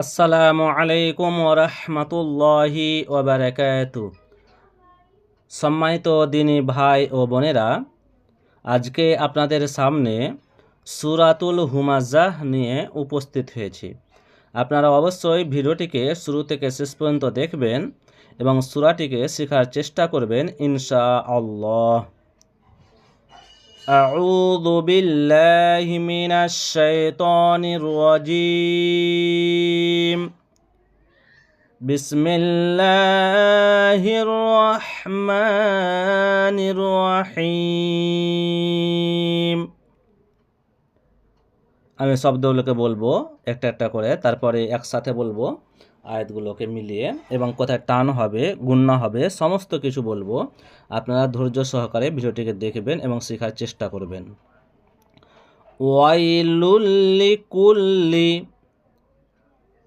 আসসালামু আলাইকুম ওরহমতুল্লাহি ওবরাকাত সম্মানিত দিনী ভাই ও বোনেরা, আজকে আপনাদের সামনে সুরাতুল হুমাজাহ নিয়ে উপস্থিত হয়েছি। আপনারা অবশ্যই ভিডিওটিকে শুরু থেকে শেষ পর্যন্ত দেখবেন এবং সুরাটিকে শেখার চেষ্টা করবেন ইনশা আল্লাহ أعوذ بالله من الشيطان الرجيم بسم الله الرحمن الرحيم আমি শব্দগুলোকে বলবো একটা একটা করে তারপরে একসাথে বলবো আয়াতগুলোকে মিলিয়ে এবং কোথায় টান হবে, গুন্না হবে, সমস্ত কিছু বলব। আপনারা ধৈর্য সহকারে ভিডিওটিকে দেখবেন এবং শেখার চেষ্টা করবেন। ওয়াইলুল্লি কুল্লি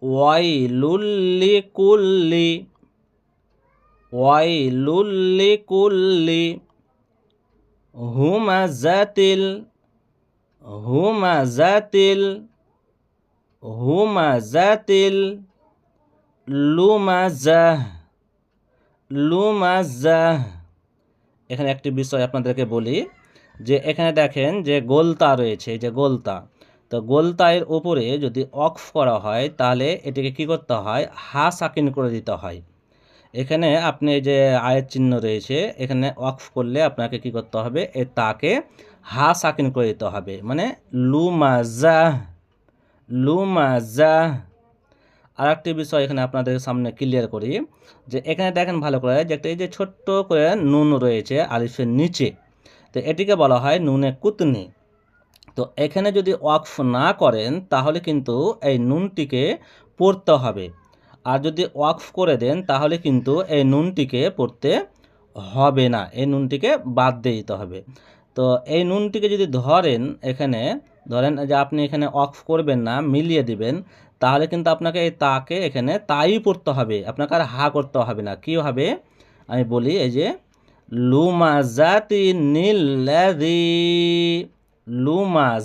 ওয়াইলুল্লি কুল্লি ওয়াইলুল্লি কুল্লি হুমাজাতিল হুমাজাতিল হুমাজাতিল লুমাজাহ লুমাজাহ এখানে একটি বিষয় আপনাদেরকে বলি যে এখানে দেখেন যে গোলতা রয়েছে যে গোলতা। তো গোলতা এর ওপরে যদি অক্ফ করা হয়, তাহলে এটিকে কি করতে হয়? হা সাকিন করে দিতে হয়। এখানে আপনি যে আয়ের চিহ্ন রয়েছে, এখানে অক্ফ করলে আপনাকে কি করতে হবে? এ তাকে হা সাকিন করে দিতে হবে। মানে লুমাজাহ লুমাজাহ আর একটি বিষয় এখানে আপনাদের সামনে ক্লিয়ার করি, যে এখানে দেখেন ভালো করে যে একটা এই যে ছোট্ট করে নুন রয়েছে আলিফের নিচে, তো এটিকে বলা হয় নুনে কুতনি। তো এখানে যদি ওয়াকফ না করেন, তাহলে কিন্তু এই নুনটিকে পড়তে হবে। আর যদি ওয়াকফ করে দেন, তাহলে কিন্তু এই নুনটিকে পড়তে হবে না, এই নুনটিকে বাদ দিয়ে দিতে হবে। তো এই নুনটিকে যদি ধরেন এখানে ধরেন যে আপনি এখানে অফ করবেন না, মিলিয়ে দিবেন, তাহলে কিন্তু আপনাকে এই তাকে এখানে তাই পড়তে হবে, আপনাকে আর হা করতে হবে না। কী হবে? আমি বলি এই যে লুমা জাতি নীলাজি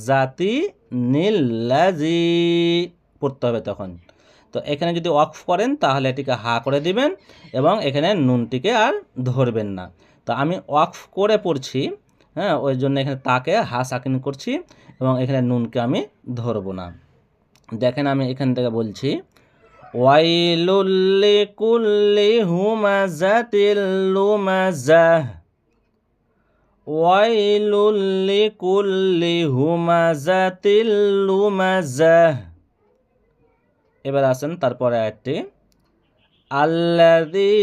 জাতি নীলাজি পড়তে হবে তখন। তো এখানে যদি অফ করেন, তাহলে এটিকে হা করে দিবেন এবং এখানে নুনটিকে আর ধরবেন না। তো আমি অফ করে পড়ছি হ্যাঁ ওই জন্য এখানে তাকে, হা সাকিন করছি এবং এখানে নুনকে আমি ধরবো না। দেখেন আমি এখান থেকে বলছি, ওয়াইলুল্লি কুল্লি হুমাজাতিল লুমাজাহ ওয়াইলুল্লি কুল্লি হুমাজাতিল লুমাজাহ এবার আসেন তারপরে একটি আল্লাদি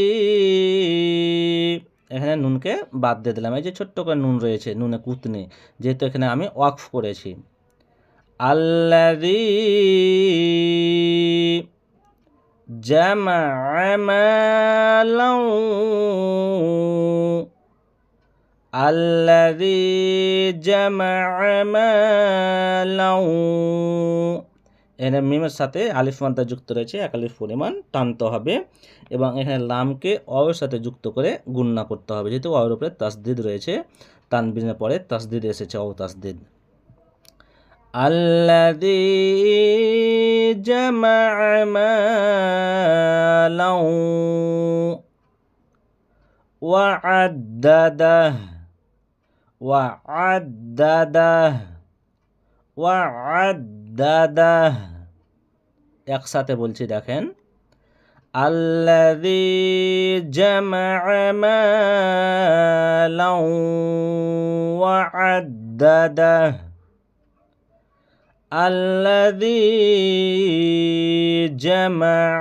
এখানে নুনকে বাদ দিয়ে দিলাম। এই যে ছোট্ট করে নুন রয়েছে, নুনে কুতনি, যেহেতু এখানে আমি ওয়াকফ করেছি। আল্লাদি জামা আল্লাদি এখানে মিমের সাথে আলিফ মান্তা যুক্ত রয়েছে এক আলিফ পরিমাণ টানতে হবে এবং এখানে লামকে অয়ের সাথে যুক্ত করে গুণনা করতে হবে যেহেতু অয়ের উপরে তাসদিদ রয়েছে তানবিনের পরে তাসদিদ এসেছে ও তাসদিদ الذي جمع مالا وعدده وعدده وعدده দাদা একসাথে বলছি দেখেন। আল্লাদি জামাদাদা আল্লাদি জামাদাদা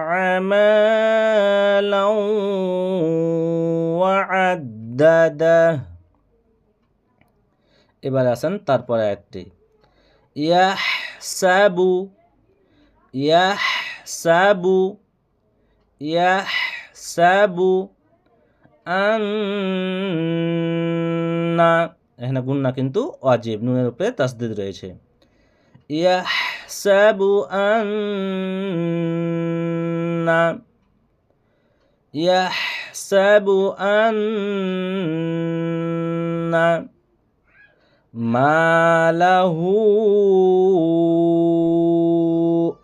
এবার আসেন তারপরে একটি ইয়া ইয়াহসাবু ইয়াহসাবু ইয়াহসাবু আন্না এখানে গুন্না কিন্তু অজীব নুনের উপরে তাসদিদ রয়েছে। ইয়াহসাবু আন্না ইয়াহসাবু আন্না মালাহু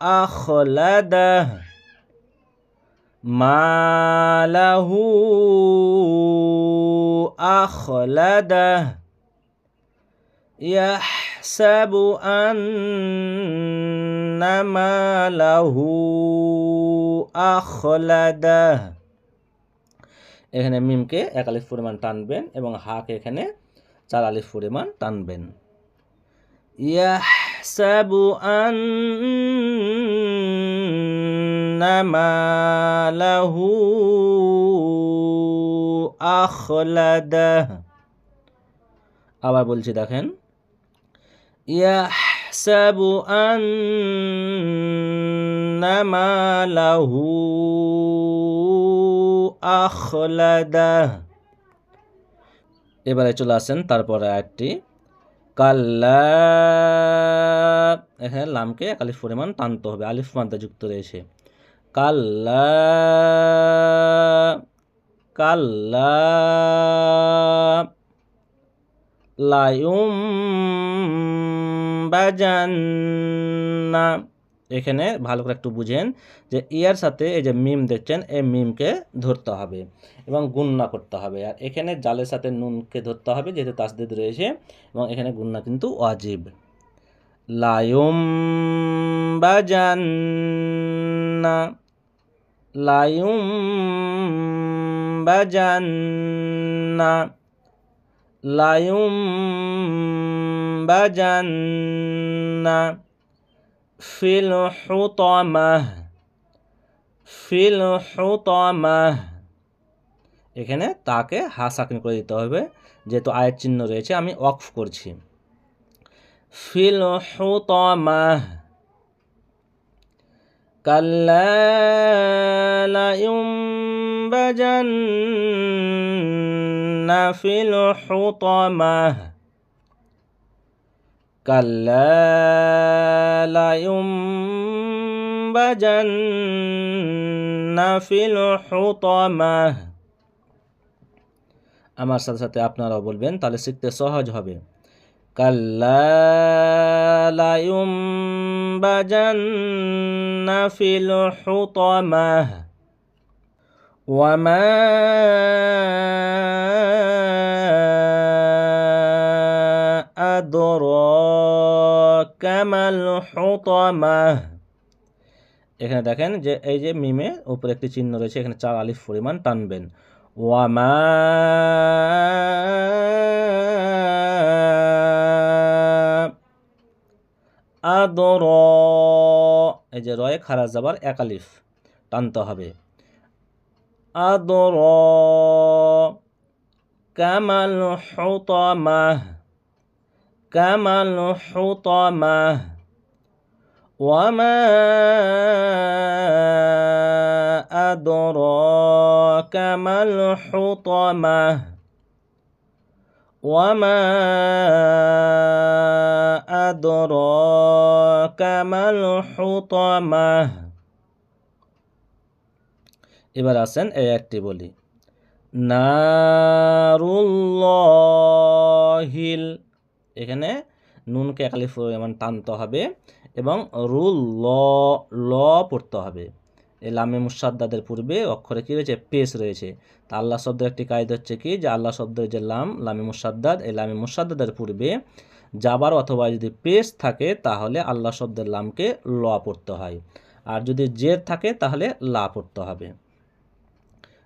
أخلده ما له أخلده يحسب أن ماله أخلده এখানে মিমকে এক আলিফ পরিমাণ টানবেন এবং হাকে এখানে চার আলিফ পরিমাণ টানবেন। ইয়াহসাবু আন্নামা লাহু আখলাদাহ। আবার বলছি, দেখেন। ইয়াহসাবু আন্নামা লাহু আখলাদাহ। এবারে চলে আসেন তারপরে আরেকটি। কাল্লা এখানে লামকে এক আলিফ পরিমাণ টানতে হবে, আলিফ মাদ্দা যুক্ত রয়েছে। কাল্লা কাল্লা লায়ুম বাজান্না এখানে ভালো করে একটু বুঝেন যে ইয়ার সাথে এই যে মিম দেখছেন, এই মিমকে ধরতে হবে এবং গুন্না করতে হবে। আর এখানে জালের সাথে নুনকে ধরতে হবে, যেহেতু তাসদিদ রয়েছে এবং এখানে গুন্না কিন্তু ওয়াজিব। লায়ুম বাজান্না লায়ুম বাজান্না লায়ুম বাজান্না। fil হুতমাহ fil হুতমাহ এখানে তাকে হাসাকিন করে দিতে হবে, যেহেতু আয়ের চিহ্ন রয়েছে, আমি অফ করছি। ফিল হুতমাহ কাল্লা ফিল হুতমাহ كلا لينبذن في الحطمة আমার সাথে সাথে আপনারাও বলবেন তাহলে শিখতে সহজ হবে কাল্লা লায়ুম্বাজান্ন ফিল হুতমাহ ওয়ামা কামাল এখানে দেখেন যে, এই যে মিমে উপরে একটি চিহ্ন রয়েছে, এখানে চার আলিফ পরিমাণ টানবেন। আদর। এই যে রয়ে খারাজ যাবার একালিফ টানতে হবে। আদর। কামাল হুতমাহ কামাল হুতমাহ وما أدراك ما الحطمة وما أدراك ما الحطمة এবার আসেন এই একটি বলি নারুল্লাহিল এখানে নুনকে একালিফ এমন টানতে হবে এবং রুল, ল ল পড়তে হবে। এই লামে মুসাদ্দাদের পূর্বে অক্ষরে কী রয়েছে? পেশ রয়েছে। তা আল্লাহ শব্দের একটি কায়দ হচ্ছে কি? যে আল্লাহ শব্দের যে লাম, লামে মুসাদ্দাদ, এই লামে মুসাদ্দাদের পূর্বে যাবার অথবা যদি পেশ থাকে, তাহলে আল্লাহ শব্দের লামকে ল পড়তে হয়। আর যদি জের থাকে, তাহলে লা পড়তে হবে।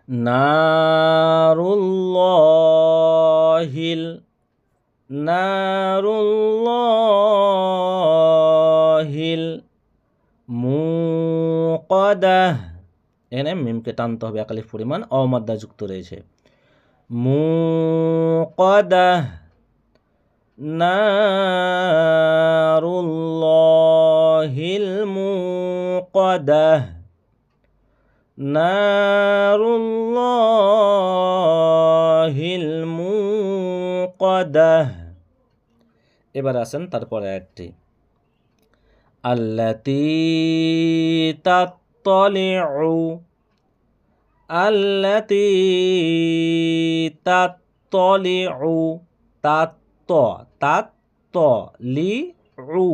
নারুল্লাহিল নারুল্লাহিল মুকদাহ। এখানে মিমকে টানতে হবে একালিফ পরিমাণ, অমাদ্দা যুক্ত রয়েছে। মুকদাহ, নারুল্লাহিল মুকদাহ। নারুল্লাহিল মুকদাহ এবার আসেন তারপরে একটি আল্লাতি তাত্তলিউ। আল্লাতি তাত্তলিউ। তাত্ত তাত্ত লি উ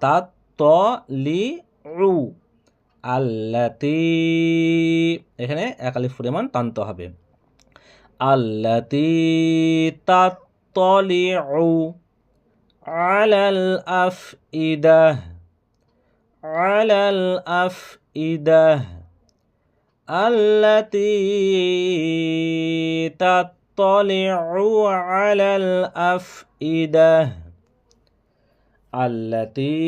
তাত্ত লি উ আল্লাতি, এখানে এক আলিফ পরিমাণ টানতে হবে। التي تطلع على الأفئدة على الأفئدة التي تطلع على الأفئدة التي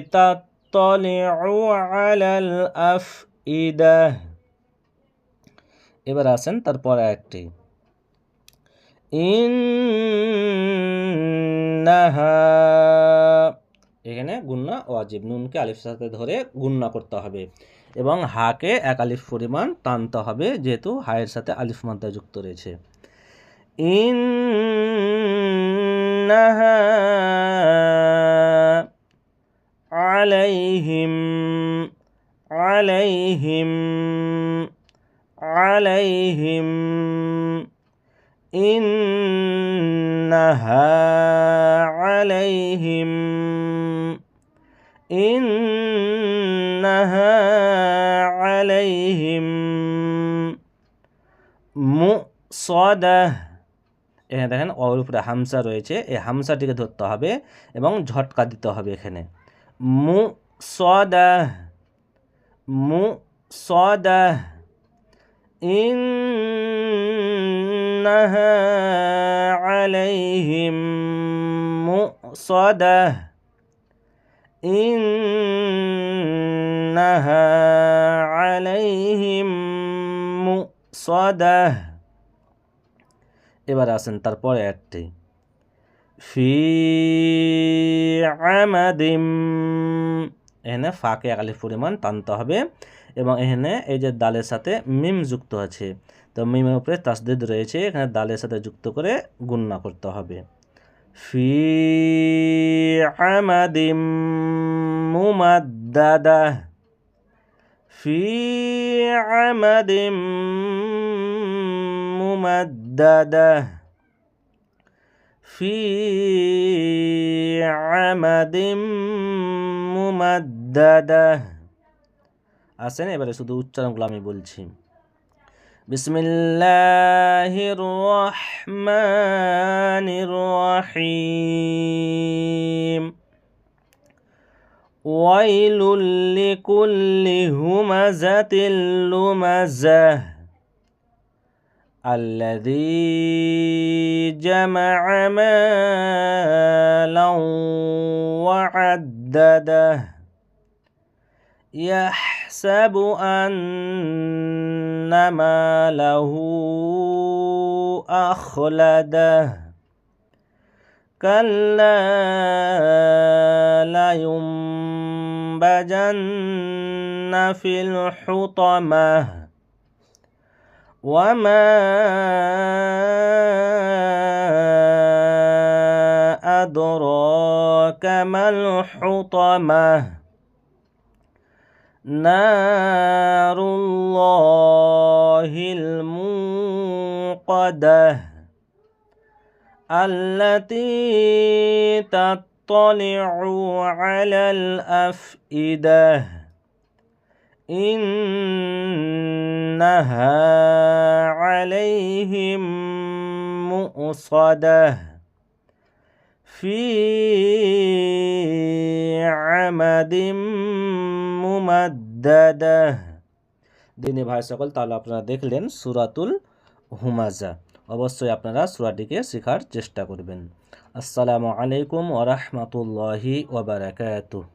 تطلع على الأفئدة. এবার আসেন তারপর একটি ইন্নাহা। এখানে গুন্না, ওয়াজিব, নুনকে আলিফ সাথে ধরে গুন্না করতে হবে এবং হাকে এক আলিফ পরিমাণ টানতে হবে, যেহেতু হায়ের সাথে আলিফ মাত্রা যুক্ত রয়েছে। আলাইহিম আলাইহিম আলাইহিম إنها عليهم إنها عليهم মুসদা এখানে দেখেন ওর উপরে হামসা রয়েছে এই হামসাটিকে ধরতে হবে এবং ঝটকা দিতে হবে এখানে মু সদা মু সদা إنها عليهم مؤصدة إنها عليهم مؤصدة এবার আসেন তারপরে একটি ফি আমাদিম এখানে ফাঁকে একালি পরিমাণ টানতে হবে এবং এখানে এই যে দালের সাথে মিম যুক্ত আছে, তো মিমের উপরে তাসদিদ রয়েছে, এখানে দালের সাথে যুক্ত করে গুন্না করতে হবে। ফি আমাদিম মুমাদ্দাদা ফি আমাদিম মুমাদ্দাদা ফি আমাদিম মুমাদ্দাদা আসেন এবারে শুধু উচ্চারণগুলো আমি বলছি। বিসমিল্লাহির রহমানির রহিম। ওয়াইলুল লিকুল্লি হুমাজাতিল লুমাজাহ। الذي جمع مالا وعدده. يحسب أن ماله أخلده. كلا لينبجن في الحطمة. وما أدراك ما الحطمة نار الله الموقدة التي تطلع على الأفئدة إنها عليهم مؤصده في عمد মুমাদ্দাদা দিনী ভাই সকল তাহলে আপনারা দেখলেন সুরাতুল হুমাজা অবশ্যই আপনারা সুরাটিকে শেখার চেষ্টা করবেন আসসালামু আলাইকুম ওরহমতুল্লাহি ওবরাকাতুহ